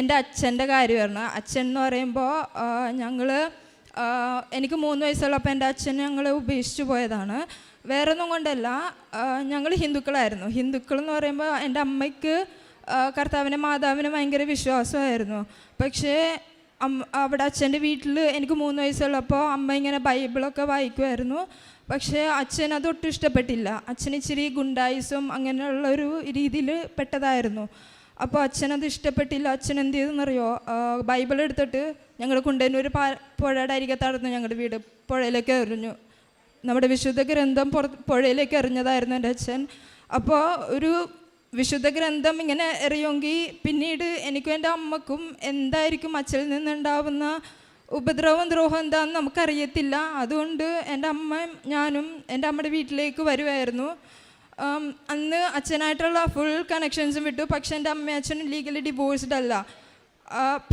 എന്റെ അച്ഛന്റെ കാര്യമായിരുന്നു. അച്ഛൻ എന്ന് പറയുമ്പോൾ ഞങ്ങൾ എനിക്ക് മൂന്ന് വയസ്സുള്ളപ്പോൾ എന്റെ അച്ഛൻ ഞങ്ങൾ ഉപേക്ഷിച്ചു പോയതാണ്. വേറെ ഒന്നും കൊണ്ടല്ല ഞങ്ങൾ ഹിന്ദുക്കളായിരുന്നു. ഹിന്ദുക്കൾ എന്ന് പറയുമ്പോൾ എന്റെ അമ്മയ്ക്ക് കർത്താവിനെ മാതാവിനെ ഭയങ്കര വിശ്വാസമായിരുന്നു. പക്ഷേ അവിടെ അച്ഛന്റെ വീട്ടിൽ എനിക്ക് മൂന്ന് വയസ്സുള്ളപ്പോൾ അമ്മ ഇങ്ങനെ ബൈബിളൊക്കെ വായിക്കുമായിരുന്നു. പക്ഷേ അച്ഛൻ അതൊട്ടും ഇഷ്ടപ്പെട്ടില്ല. അച്ഛൻ ഇച്ചിരി ഗുണ്ടായിസും അങ്ങനെയുള്ള ഒരു രീതിയിൽ പെട്ടതായിരുന്നു. അപ്പോൾ അച്ഛനത് ഇഷ്ടപ്പെട്ടില്ല. അച്ഛൻ എന്ത് ചെയ്തെന്നറിയോ? ബൈബിൾ എടുത്തിട്ട് ഞങ്ങൾ കുണ്ടന്നൂർ പാ പുഴയുടെ അരികത്തായിരുന്നു ഞങ്ങളുടെ വീട്. പുഴയിലേക്ക് എറിഞ്ഞു. നമ്മുടെ വിശുദ്ധ ഗ്രന്ഥം പുറ പുഴയിലേക്ക് എറിഞ്ഞതായിരുന്നു എന്റെ അച്ഛൻ. അപ്പോൾ ഒരു വിശുദ്ധ ഗ്രന്ഥം ഇങ്ങനെ എറിയുമെങ്കിൽ പിന്നീട് എനിക്കും എന്റെ അമ്മക്കും എന്തായിരിക്കും അച്ഛനിൽ നിന്നുണ്ടാവുന്ന ഉപദ്രവം ദ്രോഹം എന്താണെന്ന് നമുക്കറിയത്തില്ല. അതുകൊണ്ട് എന്റെ അമ്മയും ഞാനും എന്റെ അമ്മയുടെ വീട്ടിലേക്ക് വരുമായിരുന്നു അന്ന് അച്ഛനായിട്ടുള്ള ഫുൾ കണക്ഷൻസും വിട്ടു. പക്ഷെ എന്റെ അമ്മ അച്ഛനും ലീഗലി ഡിവോഴ്സ്ഡ് അല്ല.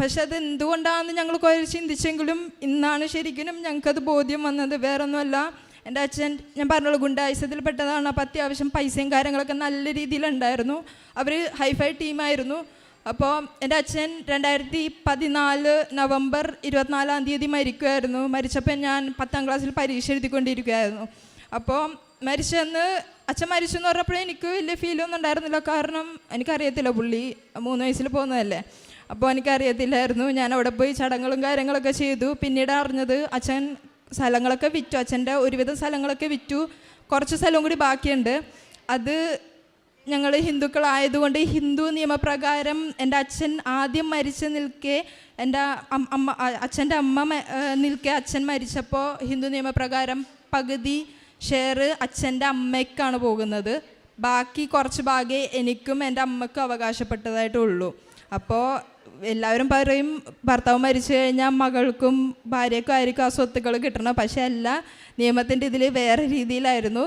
പക്ഷെ അത് എന്തുകൊണ്ടാണെന്ന് ഞങ്ങൾ കുറെ ചിന്തിച്ചെങ്കിലും ഇന്നാണ് ശരിക്കും ഞങ്ങൾക്കത് ബോധ്യം വന്നത്. വേറൊന്നുമല്ല എന്റെ അച്ഛൻ ഞാൻ പറഞ്ഞോളൂ ഗുണ്ടായുസത്തിൽ പെട്ടതാണ്. അപ്പോൾ അത്യാവശ്യം പൈസയും കാര്യങ്ങളൊക്കെ നല്ല രീതിയിലുണ്ടായിരുന്നു. അവർ ഹൈഫൈ ടീമായിരുന്നു അപ്പോൾ എന്റെ അച്ഛൻ രണ്ടായിരത്തി പതിനാല് നവംബർ ഇരുപത്തിനാലാം തീയതി മരിക്കുമായിരുന്നു മരിച്ചപ്പോൾ ഞാൻ പത്താം ക്ലാസ്സിൽ പരീക്ഷ എഴുതിക്കൊണ്ടിരിക്കുകയായിരുന്നു അപ്പോൾ മരിച്ചെന്ന് അച്ഛൻ മരിച്ചു എന്ന് പറഞ്ഞപ്പോഴേ എനിക്ക് വലിയ ഫീലൊന്നും ഉണ്ടായിരുന്നില്ല. കാരണം എനിക്കറിയത്തില്ല പുള്ളി മൂന്ന് വയസ്സിൽ പോകുന്നതല്ലേ. അപ്പോൾ എനിക്കറിയത്തില്ലായിരുന്നു. ഞാൻ അവിടെ പോയി ചടങ്ങുകളും കാര്യങ്ങളൊക്കെ ചെയ്തു. പിന്നീട് അറിഞ്ഞത് അച്ഛൻ സ്ഥലങ്ങളൊക്കെ വിറ്റു. അച്ഛന്റെ ഒരുവിധം സ്ഥലങ്ങളൊക്കെ വിറ്റു. കുറച്ച് സ്ഥലവും കൂടി ബാക്കിയുണ്ട്. അത് ഞങ്ങൾ ഹിന്ദുക്കളായതുകൊണ്ട് ഹിന്ദു നിയമപ്രകാരം എന്റെ അച്ഛൻ ആദ്യം മരിച്ച് നിൽക്കെ എന്റെ അമ്മ അച്ഛന്റെ അമ്മ നിൽക്കെ അച്ഛൻ മരിച്ചപ്പോൾ ഹിന്ദു നിയമപ്രകാരം പകുതി ഷെയർ അച്ഛന്റെ അമ്മയ്ക്കാണ് പോകുന്നത്. ബാക്കി കുറച്ച് ഭാഗേ എനിക്കും എന്റെ അമ്മയ്ക്കും അവകാശപ്പെട്ടതായിട്ടുള്ളൂ. അപ്പോൾ എല്ലാവരും പറയും ഭർത്താവ് മരിച്ചു കഴിഞ്ഞാൽ മകൾക്കും ഭാര്യക്കും ആയിരിക്കും ആ സ്വത്തുക്കൾ കിട്ടണം. പക്ഷേ അല്ല നിയമത്തിന്റെ ഇതിൽ വേറെ രീതിയിലായിരുന്നു.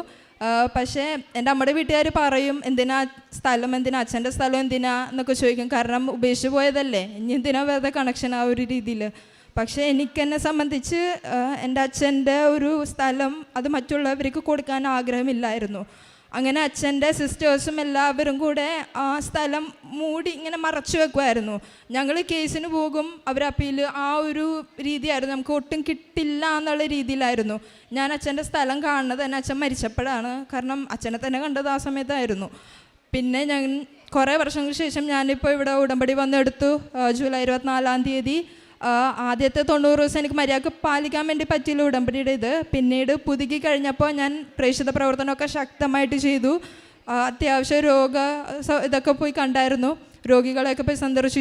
പക്ഷേ എന്റെ അമ്മയുടെ വീട്ടുകാർ പറയും എന്തിനാ സ്ഥലം എന്തിനാ? അച്ഛന്റെ സ്ഥലം എന്തിനാ? എന്നൊക്കെ ചോദിക്കും. കാരണം ഉപേക്ഷിച്ച് പോയതല്ലേ. ഇനി എന്തിനാ വെറുതെ കണക്ഷൻ ആ ഒരു രീതിയിൽ പക്ഷേ എനിക്കെന്നെ സംബന്ധിച്ച് എന്റെ അച്ഛന്റെ ഒരു സ്ഥലം അത് മറ്റുള്ളവർക്ക് കൊടുക്കാൻ ആഗ്രഹമില്ലായിരുന്നു. അങ്ങനെ അച്ഛന്റെ സിസ്റ്റേഴ്സും എല്ലാവരും കൂടെ ആ സ്ഥലം മൂടി ഇങ്ങനെ മറച്ചു വെക്കുമായിരുന്നു ഞങ്ങൾ കേസിന് പോകും അവർ അപ്പീൽ ആ ഒരു രീതിയായിരുന്നു. നമുക്ക് ഒട്ടും കിട്ടില്ല എന്നുള്ള രീതിയിലായിരുന്നു. ഞാൻ അച്ഛന്റെ സ്ഥലം കാണുന്നത് തന്നെ അച്ഛൻ മരിച്ചപ്പോഴാണ്. കാരണം അച്ഛനെ തന്നെ കണ്ടത് ആ സമയത്തായിരുന്നു. പിന്നെ ഞാൻ കുറേ വർഷങ്ങൾക്ക് ശേഷം ഞാനിപ്പോൾ ഇവിടെ ഉടമ്പടി വന്നെടുത്തു. ജൂലൈ ഇരുപത്തിനാലാം തീയതി. ആദ്യത്തെ തൊണ്ണൂറ് ദിവസം എനിക്ക് മര്യാദയ്ക്ക് പാലിക്കാൻ വേണ്ടി പറ്റിയില്ല ഉടമ്പടിയുടെ ഇത്. പിന്നീട് പുതുക്കി കഴിഞ്ഞപ്പോൾ ഞാൻ പ്രേക്ഷിത പ്രവർത്തനമൊക്കെ ശക്തമായിട്ട് ചെയ്തു. അത്യാവശ്യം രോഗ ഇതൊക്കെ പോയി കണ്ടായിരുന്നു. രോഗികളെയൊക്കെ പോയി സന്ദർശിച്ചു.